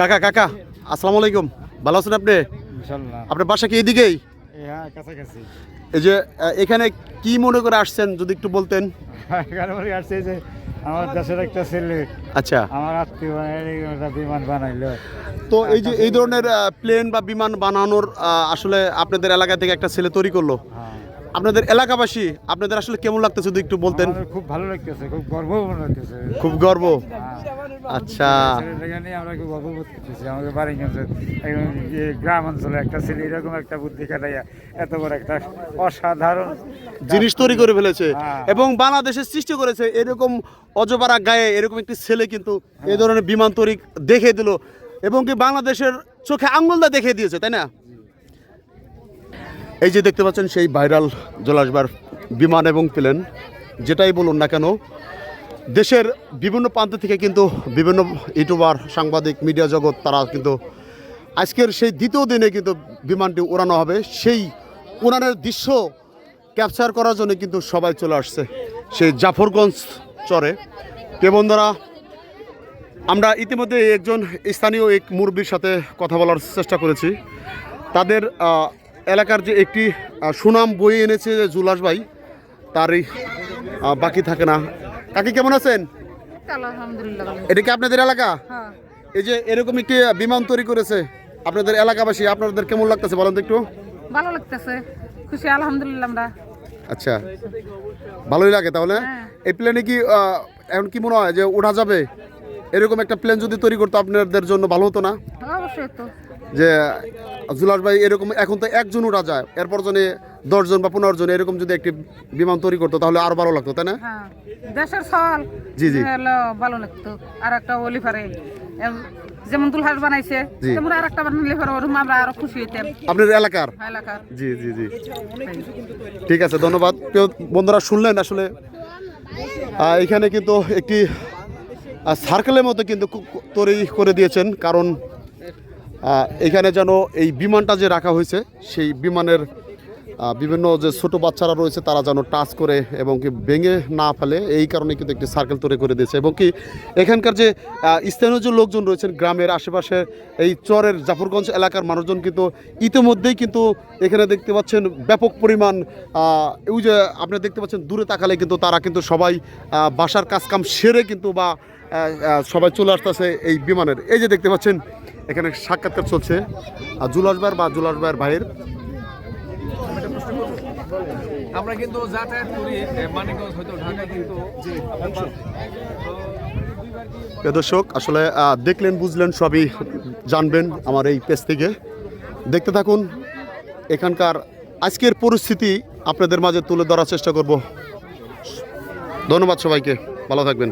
কাকা কাকা আসসালামু আলাইকুম ভালো আছেন আপনি? আপনার বাসা কি এইদিকেই হ্যাঁ এই যে এখানে কি মনে করে আসছেন যদি একটু বলতেন? আসছে যে আমার দেশের একটা ছেলে। আচ্ছা। আমার আত্মীয় বিমান বানাইলো। তো এই যে এই ধরনের প্লেন বা বিমান বানানোর আসলে আপনাদের এলাকা থেকে একটা ছেলে তৈরি করল। হ্যাঁ। আপনাদের এলাকাবাসী আপনাদের আসলে কেমন লাগতেছে যদি একটু বলতেন? খুব ভালো লাগতেছে খুব গর্ব মনে হচ্ছে খুব গর্ব? আচ্ছা। ছেলেটাকে নিয়ে আমরা খুব গর্ববোধ করতেছি। আমাদের বাড়িগঞ্জের গ্রাম অঞ্চলে একটা ছেলে এরকম একটা বুদ্ধি খাটাইয়া এত বড় একটা অসাধারণ জিনিস তৈরি করে ফেলেছে হ্যাঁ। এবং বাংলাদেশের সৃষ্টি করেছে এরকম অজপাড়া গায়ে এরকম একটি ছেলে কিন্তু এই ধরনের বিমান তৈরি দেখে দিল এবং কি বাংলাদেশের চোখে আঙ্গুলটা দেখে দিয়েছে তাই না? এই যে দেখতে পাচ্ছেন, সেই ভাইরাল জলাসবার বিমান এবং প্লেন, যেটাই বলুন না কেন, দেশের বিভিন্ন প্রান্ত থেকে কিন্তু বিভিন্ন ইউটিউবার, সাংবাদিক, মিডিয়া জগৎ, তারা কিন্তু আজকের সেই দ্বিতীয় দিনে কিন্তু বিমানটি উড়ানো হবে। সেই উড়ানের দৃশ্য ক্যাপচার করার জন্য কিন্তু সবাই চলে আসছে সেই জাফরগঞ্জ চরে। কে বন্ধুরা, আমরা ইতিমধ্যে একজন স্থানীয় এক মুরব্বীর সাথে কথা বলার চেষ্টা করেছি। তাদের এলাকার যে একটি সুনাম বই এনেছে যে জুলাস ভাই তারই বাকি থাকে না। কাকি কেমন আছেন? আলহামদুলিল্লাহ এটা কি আপনাদের এলাকা? হ্যাঁ। এই যে এরকম একটি বিমান তৈরি করেছে আপনাদের এলাকাবাসী আপনাদের কেমন লাগতেছে বলেন তো একটু? ভালো লাগতেছে। খুশি আলহামদুলিল্লাহ আমরা। আচ্ছা ভালোই লাগে তাহলে। হ্যাঁ। এই প্লেনে কি এখন কি মনে হয় যে ওঠা যাবে? এরকম একটা প্লেন যদি তৈরি করতো আপনাদের জন্য ভালো হতো না? অবশ্যই তো। যে জুলাস ভাই এরকম এখন তো একজন যায় এরপর জনে দশজন বা পনেরো জন এরকম যদি একটি বিমান তৈরি করতো তাহলে আরও ভালো লাগতো তাই না? হ্যাঁ দেশের সওয়াল জি, জি। ভালো লাগতো। আর একটা অলিফারে যেমন দুলহাট বানাইছে। তেমন আর একটা বানাইলে পরে ওরকম আমরা আরও খুশি হইতাম। আপনার এলাকার? এলাকার। জি জি জি। ঠিক আছে ধন্যবাদ। বন্ধুরা শুনলেন আসলে? এখানে কিন্তু একটি সার্কেলের মতো কিন্তু তৈরি করে দিয়েছেন কারণ এখানে যেন এই বিমানটা যে রাখা হয়েছে সেই বিমানের বিভিন্ন যে ছোট বাচ্চারা রয়েছে, তারা যেন টাচ করে এবং কি ভেঙে না ফেলে, এই কারণে কিন্তু একটি সার্কেল তৈরি করে দিয়েছে। এবং কি এখানকার যে স্থানীয় যে লোকজন রয়েছেন, গ্রামের আশেপাশে এই চরের জাফরগঞ্জ এলাকার মানুষজন কিন্তু ইতিমধ্যেই কিন্তু এখানে দেখতে পাচ্ছেন ব্যাপক পরিমাণ ওই যে আপনি দেখতে পাচ্ছেন দূরে তাকালে কিন্তু তারা কিন্তু সবাই বাসার কাজকাম সেরে কিন্তু বা সবাই চলে আসতেছে এই বিমানের। এই যে দেখতে পাচ্ছেন, এখানে সাক্ষাৎকার চলছে জুলাস ভাইয়ের বা জুলাস ভাইয়ের ভাইয়ের আমরা কিন্তু যাতায়াত করি মানিকগঞ্জ হয়তো ঢাকা কিন্তু দর্শক আসলে দেখলেন বুঝলেন সবই জানবেন আমার এই পেজ থেকে। দেখতে থাকুন এখানকার আজকের পরিস্থিতি আপনাদের মাঝে তুলে ধরার চেষ্টা করব। ধন্যবাদ সবাইকে ভালো থাকবেন।